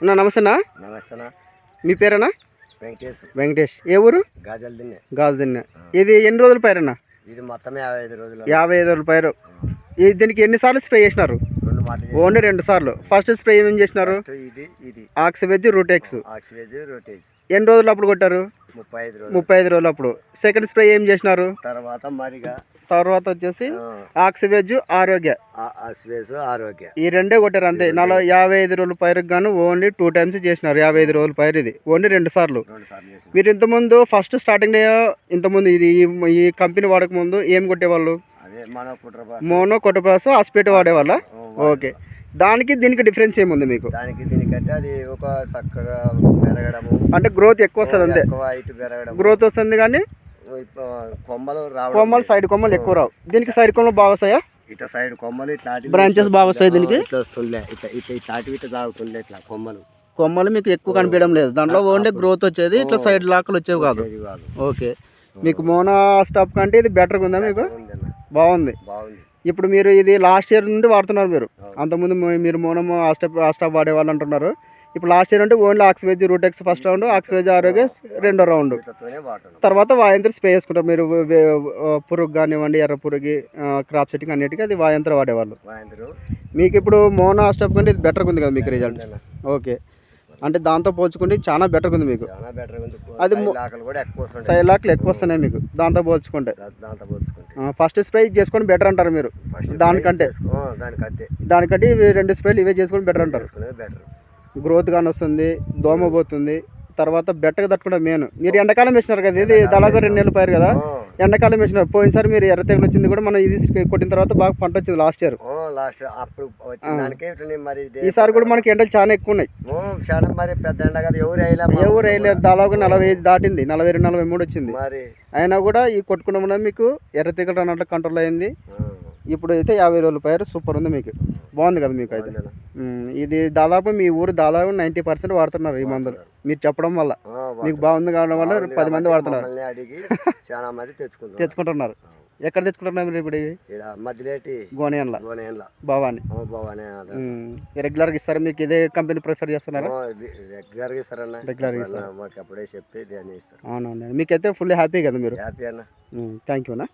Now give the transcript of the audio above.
అన్నా నమస్తే అన్నా నమస్తేనా? మీ పేరేనా? వెంకటేష్. వెంకటేష్. ఏ ఊరు? గాజల్ దిన్నే. గాజు దిన్న. ఇది ఎన్ని రోజుల పైరన్నా? ఇది మొత్తం యాభై ఐదు రోజులు. యాభై ఐదు రోజుల పైరు. ఈ దీనికి ఎన్నిసార్లు స్ప్రే చేసినారు? ఓన్లీ రెండు సార్లు. ఫస్ట్ స్ప్రే ఏం చేసినారు? ఇది ఇది. ఆక్సివెజ్ రూటెక్స్ ఆక్సివేజ్ రోటేజ్ ఎన్ని రోజులు అప్పుడు కొట్టారు? ముప్పై ఐదు రోజులు. ముప్పై ఐదు రోజులు అప్పుడు. సెకండ్ స్ప్రే ఏం చేసినారు? తర్వాత మరిగా తర్వాత వచ్చేసి ఆక్సివెజ్ ఆరోగ్య ఆక్సివేజ్ ఆరోగ్య ఈ రెండే కొట్టారు అంతే నలభై యాభై ఐదు రోజుల పైరుకి గాను ఓన్లీ టూ టైమ్స్ చేసినారు. యాభై ఐదు రోజుల పైరు ఇది. ఓన్లీ రెండు సార్లు. మీరు ఇంతకుముందు ఫస్ట్ స్టార్టింగ్ ఇంతకుముందు ఇది ఈ- కంపెనీ వాడక ముందు ఏం కొట్టేవాళ్ళు? మన కొట్టబ్రాస్ హాస్పిటల్ వాడేవాళ్ళ? ఓకే. దానికి దీనికి డిఫరెన్స్ ఏముంది మీకు? దానికి దీనికంటే అది ఒక చక్కగా పెరగడము. అంటే గ్రోత్ ఎక్కువ వస్తుంది అంతే. హైట్ పెరగడం గ్రోత్ వస్తుంది కానీ కొమ్మలు రావడం కొమ్మలు సైడ్ కొమ్మలు ఎక్కువ రావు. దీనికి సైడ్ కొమ్మలు బాగా వస్తాయా? ఇట్లా సైడ్ కొమ్మలు ఇట్లా Branches బాగా వస్తాయి దీనికి? ఇట్లా వస్తుండే. ఇట్లా ఇట్లా ఇట్లాంటివి ఇట్లా తాగుతుండే ఇట్లా కొమ్మలు. కొమ్మలు మీకు ఎక్కువ కనిపించడం లేదు. దాంట్లో ఓన్లీ గ్రోత్ వచ్చేది ఇట్లా సైడ్ లాకలు వచ్చేవి కాదు. ఓకే. మీకు మోనో స్టాప్ కంటే ఇది బెటర్గా ఉందా మీకు? బాగుంది. బాగుంది. ఇప్పుడు మీరు ఇది లాస్ట్ ఇయర్ నుండి వాడుతున్నారు మీరు. అంతకుముందు మీరు మోనో ఆ స్టాప్ ఆ స్టాప్ వాడేవాళ్ళు అంటున్నారు. ఇప్పుడు లాస్ట్ ఇయర్ అంటే ఓన్లీ ఆక్సివేజ్ రూటెక్స్ ఫస్ట్ రౌండ్ ఆక్సివేజ్ ఆరోగ్య రెండో రౌండ్. తర్వాత వాయంత్ర స్ప్రే చేసుకుంటారు. మీరు పురుగు కానివ్వండి ఎర్ర పురుగు క్రాప్ సెట్టింగ్ అన్నిటికీ అది వాయంత్ర వాడేవాళ్ళు. మీకు ఇప్పుడు మోనో స్టాప్ కంటే ఇది బెటర్గా ఉంది కదా మీకు రిజల్ట్ ఓకే. అంటే దాంతో పోల్చుకుంటే చాలా బెటర్గా ఉంది మీకు. చాలా బెటర్ ఉంది. అది కూడా ఎక్కువ సైడ్ లాక్లు ఎక్కువ వస్తున్నాయి మీకు దాంతో పోల్చుకుంటే. దా- దాంతో పోల్చుకుంటే. ఫస్ట్ స్ప్రే చేసుకొని బెటర్ అంటారు మీరు. ఫస్ట్ దానికంటే? దానికంటే. దానికంటే ఇవి రెండు స్ప్రేలు ఇవే చేసుకొని బెటర్ అంటారు. బెటర్ గ్రోత్ కానీ వస్తుంది దోమ పోతుంది తర్వాత బెట్టగా తట్టుకుంటే మెయిన్ మీరు ఎండాకాలం వేసినారు కదా ఇది దాదాపు రెండు నెలలు పోయారు కదా? ఎండాకాలం వేసినారు పోయినసారి మీరు ఎర్ర తెగులు వచ్చింది కూడా మనం ఇది కొట్టిన తర్వాత బాగా పంట వచ్చింది లాస్ట్ ఇయర్ లాస్ట్ అప్పుడు వచ్చిన మరి ఈసారి కూడా మనకి ఎండలు చాలా ఎక్కువ ఉన్నాయి. చాలా మరి పెద్ద ఎండ కదా ఎవరు వేయలే మా ఎవరు వేయలేదు దాదాపు నలభై ఐదు దాటింది నలభై రెండు నలభై మూడు వచ్చింది. మరి అయినా కూడా ఈ కొట్టుకున్న మీకు ఎర్ర తెగులు అన్నట్లు కంట్రోల్ అయింది. ఇప్పుడు అయితే యాభై రోజుల పైరు సూపర్ ఉంది మీకు. బాగుంది కదా మీకు అయితే. ఇది దాదాపు మీ ఊరు దాదాపు నైంటీ పర్సెంట్ వాడుతున్నారు ఈ మందులు. మీరు చెప్పడం వల్ల. మీకు బాగుంది కావడం వల్ల పది మంది వాడుతున్నారు. అడిగి చాలా మంది తెచ్చుకుంటారు తెచ్చుకుంటున్నారు. ఎక్కడ తెచ్చుకుంటున్నారు మీరు ఇప్పుడు ఇవి? మధ్యలేటి గోనియన్ల. గోనేన్ల భవాని. బాగానే రెగ్యులర్గా ఇస్తారు? మీకు ఇదే కంపెనీ ప్రిఫర్ చేస్తున్నారా? రెగ్యులర్గా ఇస్తారన్న. Regular గా వాళ్ళ మాకు అప్పుడే చెప్తే దాన్ని ఇస్తారు. అవునవును మీకైతే ఫుల్ హ్యాపీ కదా మీరు? హ్యాపీ అన్న. థ్యాంక్ యూ అన్న.